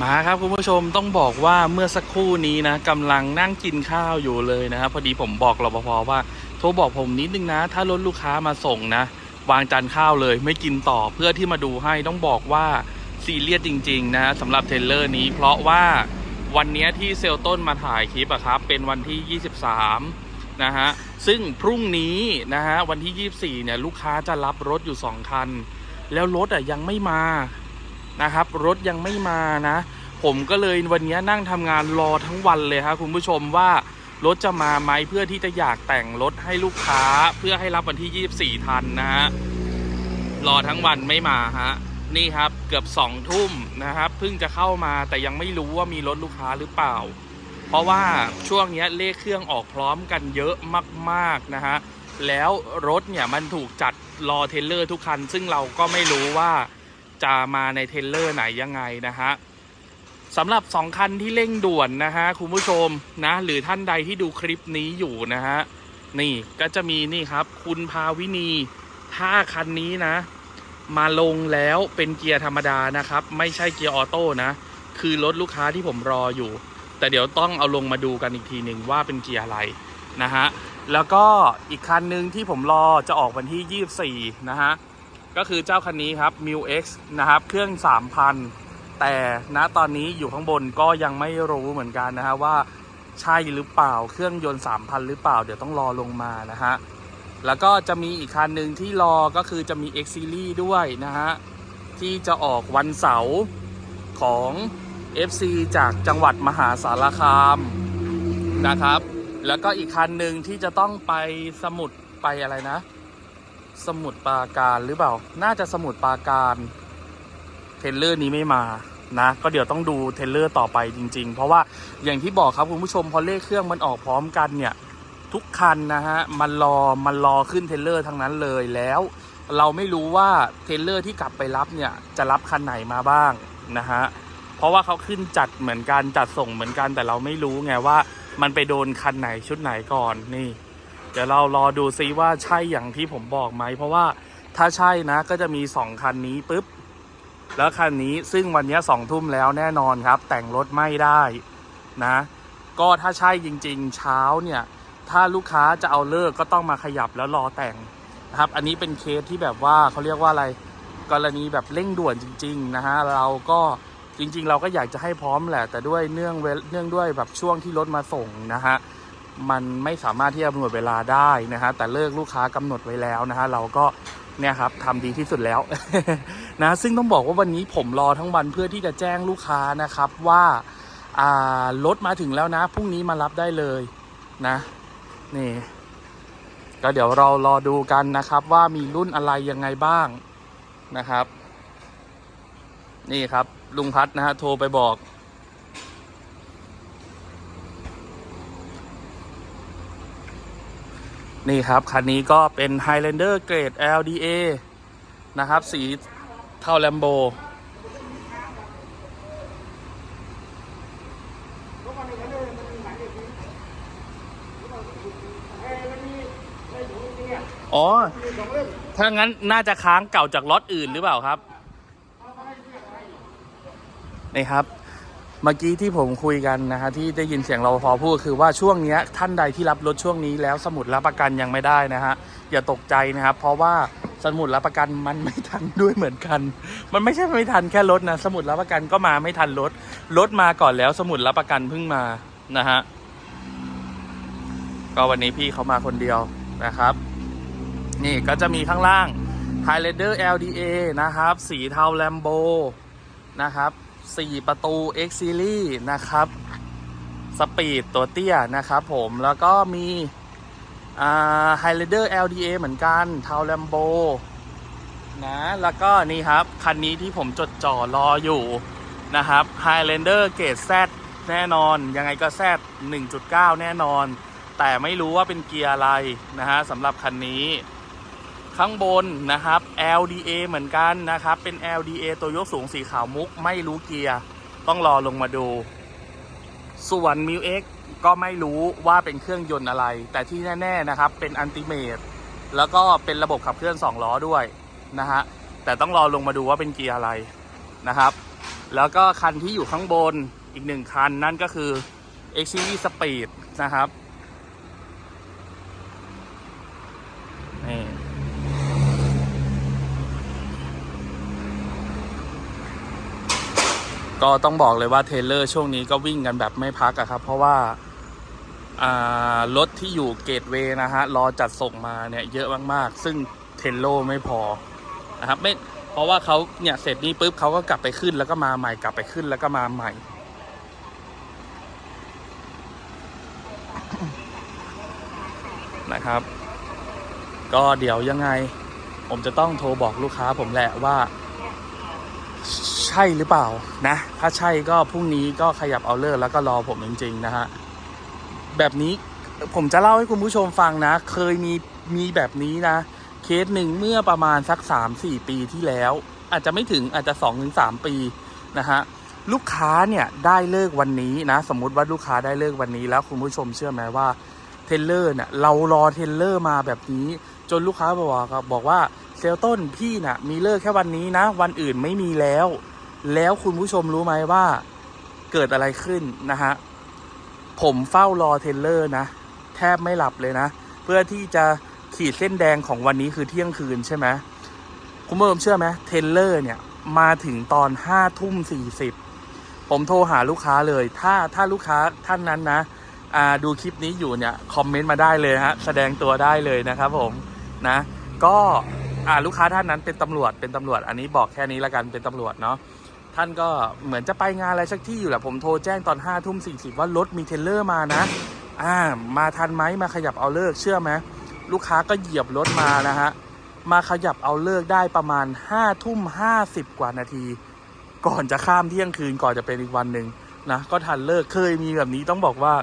มาครับคุณผู้ชมต้องบอกว่าเมื่อสักครู่นี้นะกำลังนั่งกินข้าวอยู่เลยนะครับพอดีผมบอกรปภว่าโทรบอกผมนิดนึงนะ ถ้ารถลูกค้ามาส่งนะ วางจานข้าวเลยไม่กินต่อเพื่อที่มาดูให้ต้องบอกว่าซีเรียสจริง ๆ นะสำหรับเทรลเลอร์นี้ เพราะว่าวันนี้ที่เซลต้นมาถ่ายคลิปอะครับ เป็นวันที่ 23 นะฮะ ซึ่งพรุ่งนี้นะฮะวันที่ 24 เนี่ยลูกค้าจะรับรถอยู่ 2 คัน แล้วรถอะยังไม่มา นะครับ รถยังไม่มานะ ผมก็เลยวันนี้นั่งทำงานรอทั้งวันเลยครับคุณผู้ชมว่ารถจะมาไหมเพื่อที่จะอยากแต่งรถให้ลูกค้าเพื่อให้รับวันที่ 24 ทันนะฮะรอทั้งวันไม่มาฮะนี่ครับเกือบสองทุ่มนะครับเพิ่งจะเข้ามาแต่ยังไม่รู้ว่ามีรถลูกค้าหรือเปล่า เพราะว่าช่วงนี้เลขเครื่องออกพร้อมกันเยอะมากๆนะฮะแล้วรถเนี่ยมันถูกจัดรอเทเลอร์ทุกคัน ซึ่งเราก็ไม่รู้ว่า จะมาในเทรลเลอร์ไหนยังไงนะฮะสำหรับ 2 คันที่เร่งด่วนนะฮะคุณผู้ชมนะหรือท่านใดที่ดูคลิปนี้อยู่นะฮะนี่ก็จะมีนี่ครับ คุณภาวินีถ้าคันนี้นะ มาลงแล้วเป็นเกียร์ธรรมดานะครับ ไม่ใช่เกียร์ออโต้นะ คือรถลูกค้าที่ผมรออยู่ แต่เดี๋ยวต้องเอาลงมาดูกันอีกทีหนึ่งว่าเป็นเกียร์อะไรนะฮะแล้วก็อีกคันหนึ่งที่ผมรอจะออกวันที่ 24 นะฮะ ก็คือเจ้าคันนี้ครับ m i X นะครับ เครื่อง 3,000 แต่ณตอนนี้อยู่ข้างบนก็ยังไม่รู้เหมือนกันนะฮะว่าใช่หรือเปล่าเครื่องยนต์ 3,000 หรือเปล่า เดี๋ยวต้องรอลงมานะฮะ แล้วก็จะมีอีกคันหนึ่งที่รอก็คือจะมี X Series ด้วยนะฮะ ที่จะออกวันเสาร์ของ FC จากจังหวัดมหาสารคามนะครับ แล้วก็อีกคันหนึ่งที่จะต้องไปสมุดไปอะไรนะ สมุดปาการหรือเปล่า น่าจะสมุดปาการเทรลเลอร์นี้ไม่มานะ ก็เดี๋ยวต้องดูเทรลเลอร์ต่อไปจริง ๆ เพราะว่าอย่างที่บอกครับคุณผู้ชมพอเลขเครื่องมันออกพร้อมกันเนี่ย ทุกคันนะฮะมันรอมันรอขึ้นเทรลเลอร์ทั้งนั้นเลยแล้ว เราไม่รู้ว่าเทรลเลอร์ที่กลับไปรับเนี่ยจะรับคันไหนมาบ้างนะฮะเพราะว่าเขาขึ้นจัดเหมือนกันจัดส่งเหมือนกันแต่เราไม่รู้ไงว่า มันไปโดนคันไหนชุดไหนก่อนนี่ เดี๋ยวเรารอดูซิว่าใช่อย่างที่ผมบอกไหม เพราะว่าถ้าใช่นะก็จะมีสองคันนี้ปุ๊บ แล้วคันนี้ซึ่งวันนี้สองทุ่มแล้วแน่นอนครับ แต่งรถไม่ได้นะ ก็ถ้าใช่จริง ๆ เช้าเนี่ย ถ้าลูกค้าจะเอาเลิกก็ต้องมาขยับแล้วรอแต่งนะครับ อันนี้เป็นเคสที่แบบว่าเขาเรียกว่าอะไรกรณีแบบเร่งด่วนจริง ๆ นะฮะเราก็จริง ๆ เราก็อยากจะให้พร้อมแหละ แต่ด้วยเนื่องเวเนื่องด้วยแบบช่วงที่รถมาส่งนะฮะ มันไม่สามารถที่จะกำหนดเวลาได้นะฮะแต่เลิกลูกค้ากำหนดไว้แล้วนะฮะเราก็เนี่ยครับทำดีที่สุดแล้วนะซึ่งต้องบอกว่าวันนี้ผมรอทั้งวันเพื่อที่จะแจ้งลูกค้านะครับว่าอ่ารถมาถึงแล้วนะพรุ่งนี้มารับได้เลยนะนี่ก็เดี๋ยวเรารอดูกันนะครับว่ามีรุ่นอะไรยังไงบ้างนะครับ นี่ครับลุงพัดนะฮะโทรไปบอก นี่ครับ คันนี้ก็เป็น Highlander เกรด LDA นะครับ สีเท่าแลมโบอ๋อ ถ้างั้นน่าจะค้างเก่าจากล็อตอื่นหรือเปล่าครับ นี่ครับ เมื่อกี้ที่ผมคุยกันนะฮะที่ได้ยินเสียงเรปภพูดคือว่าช่วงนี้ท่านใดที่รับรถช่วงนี้แล้วสมุดรับประกันยังไม่ได้นะฮะอย่าตกใจนะครับ เพราะว่าสมุดรับประกันมันไม่ทันด้วยเหมือนกัน มันไม่ใช่ไม่ทันแค่รถนะสมุดรับประกันก็มาไม่ทันรถรถมาก่อนแล้วสมุดรับประกันเพิ่งมานะฮะก็วันนี้พี่เขามาคนเดียวนะครับ นี่ก็จะมีข้างล่าง Highlander LDA นะครับ สีเทาแลมโบนะครับ 4 ประตู X Series นะครับ สปีดตัวเตี้ยนะครับผม แล้วก็มีอ่า Highlander LDA เหมือนกันทาวแลมโบนะ แล้วก็นี่ครับ คันนี้ที่ผมจดจ่อรออยู่นะครับ Highlander เกรด Z แน่นอน ยังไงก็ Z 1.9 แน่นอน แต่ไม่รู้ว่าเป็นเกียร์อะไรนะฮะสำหรับคันนี้ ข้างบนนะครับ LDA เหมือนกันนะครับ เป็น LDA ตัวยกสูงสีขาวมุกไม่รู้เกียร์ ต้องรอลงมาดู ส่วน m i x ก็ไม่รู้ว่าเป็นเครื่องยนต์อะไร แต่ที่แน่ๆนะครับ เป็นอันติเมตแล้วก็เป็นระบบขับเคลื่อน 2 ล้อด้วยนะฮะ แต่ต้องรอลงมาดูว่าเป็นเกียร์อะไรนะครับ แล้วก็คันที่อยู่ข้างบนอีกหนึ่งคันนั่นก็คือ x c v Speed นะครับ ก็ต้องบอกเลยว่าเทเลอร์ช่วงนี้ก็วิ่งกันแบบไม่พักอะครับ เพราะว่าารถที่อยู่เกตเวย์นะฮะรอจัดส่งมาเนี่ยเยอะมากๆ ซึ่งเทรลโลไม่พอนะครับไม่เพราะว่าเขาเนี่ยเสร็จนี้ปุ๊บเขาก็กลับไปขึ้นแล้วก็มาใหม่กลับไปขึ้นแล้วก็มาใหม่ นะครับ ก็เดี๋ยวยังไง ผมจะต้องโทรบอกลูกค้าผมแหละว่า ใช่หรือเปล่านะ ถ้าใช่ก็พรุ่งนี้ก็ขยับเอาเลิกแล้วก็รอผมจริงๆนะฮะ แบบนี้ผมจะเล่าให้คุณผู้ชมฟังนะ เคยมีมีแบบนี้นะ เคสหนึ่งเมื่อประมาณสัก3-4ปีที่แล้ว อาจจะไม่ถึงอาจจะ2-3ปีนะฮะลูกค้าเนี่ยได้เลิกวันนี้นะ สมมุติว่าลูกค้าได้เลิกวันนี้แล้วคุณผู้ชมเชื่อไหมว่าเทเลอร์เนี่ยเรารอเทเลอร์มาแบบนี้ จนลูกค้าบอกครับบอกว่า เซลต้นพี่น่ะ มีเลิกแค่วันนี้นะ วันอื่นไม่มีแล้ว แล้วคุณผู้ชมรู้ไหมว่าเกิดอะไรขึ้นนะฮะ ผมเฝ้ารอเทเลอร์นะ แทบไม่หลับเลยนะ เพื่อที่จะขีดเส้นแดงของวันนี้คือเที่ยงคืนใช่ไหมคุณผู้ชมเชื่อไหมเทเลอร์เนี่ยมาถึงตอนห้าทุ่มสี่สิบผมโทรหาลูกค้าเลย ถ้าถ้าลูกค้าท่านนั้นนะดูคลิปนี้อยู่เนี่ย คอมเมนต์มาได้เลยฮะ แสดงตัวได้เลยนะครับผมนะ ก็ อ่าลูกค้าท่านนั้นเป็นตำรวจเป็นตำรวจ อันนี้บอกแค่นี้ละกันเป็นตำรวจเนาะท่านก็เหมือนจะไปงานอะไรสักที่อยู่แหละผมโทรแจ้งตอน5้าทุ่มสี่สิบว่ารถมีเทเลอร์มานะ อ่า มาทันไหมมาขยับเอาเลิกเชื่อไหมลูกค้าก็เหยียบรถมานะฮะมาขยับเอาเลิกได้ประมาณ5้าทุ่มห้าสิบกว่านาที ก่อนจะข้ามเที่ยงคืนก่อนจะเป็นอีกวันหนึ่งนะก็ทันเลิกเคยมีแบบนี้ต้องบอกว่า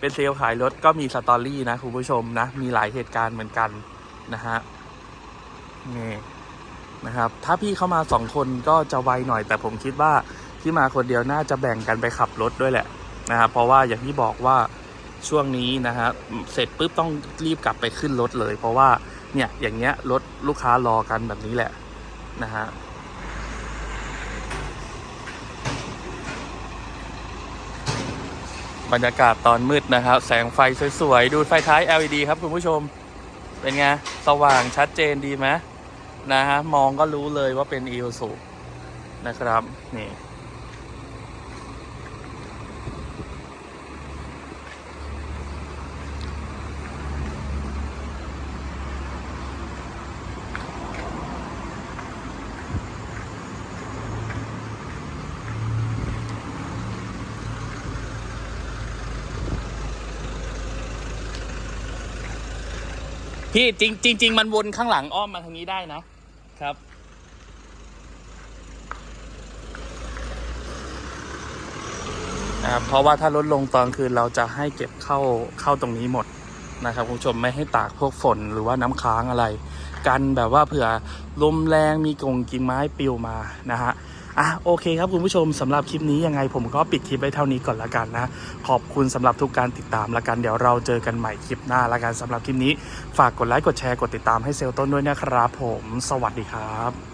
เป็นเซลล์ขายรถก็มีสตอรี่นะคุณผู้ชมนะมีหลายเหตุการณ์เหมือนกันนะฮะ นี่นะครับ ถ้าพี่เข้ามาสองคนก็จะไวหน่อย แต่ผมคิดว่าที่มาคนเดียวน่าจะแบ่งกันไปขับรถด้วยแหละนะครับเพราะว่าอย่างที่บอกว่าช่วงนี้นะฮะเสร็จปุ๊บต้องรีบกลับไปขึ้นรถเลย เพราะว่าเนี่ยอย่างเงี้ยรถลูกค้ารอกันแบบนี้แหละนะฮะบรรยากาศตอนมืดนะครับ แสงไฟสวยๆ ดูไฟท้าย LED ครับคุณผู้ชม เป็นไง สว่างชัดเจนดีไหม นะฮะมองก็รู้เลยว่าเป็น e o s u นะครับ นี่ พี่จริงจริงๆมันวนข้างหลังอ้อมมาทางนี้ได้นะครับ นะครับ เพราะว่าถ้าลดลงตอนคืนเราจะให้เก็บเข้าเข้าตรงนี้หมดนะครับคุณผู้ชมไม่ให้ตากพวกฝนหรือว่าน้ำค้างอะไร กันแบบว่าเผื่อลมแรงมีกงกิ่งไม้ปลิวมานะฮะ อะโอเคครับคุณผู้ชมสำหรับคลิปนี้ยังไงผมก็ปิดคลิปไว้เท่านี้ก่อนละกันนะ ขอบคุณสำหรับทุกการติดตามละกันเดี๋ยวเราเจอกันใหม่คลิปหน้าละกันสำหรับคลิปนี้ ฝากกดไลค์กดแชร์กดติดตามให้เซลต้นด้วยนะครับผม สวัสดีครับ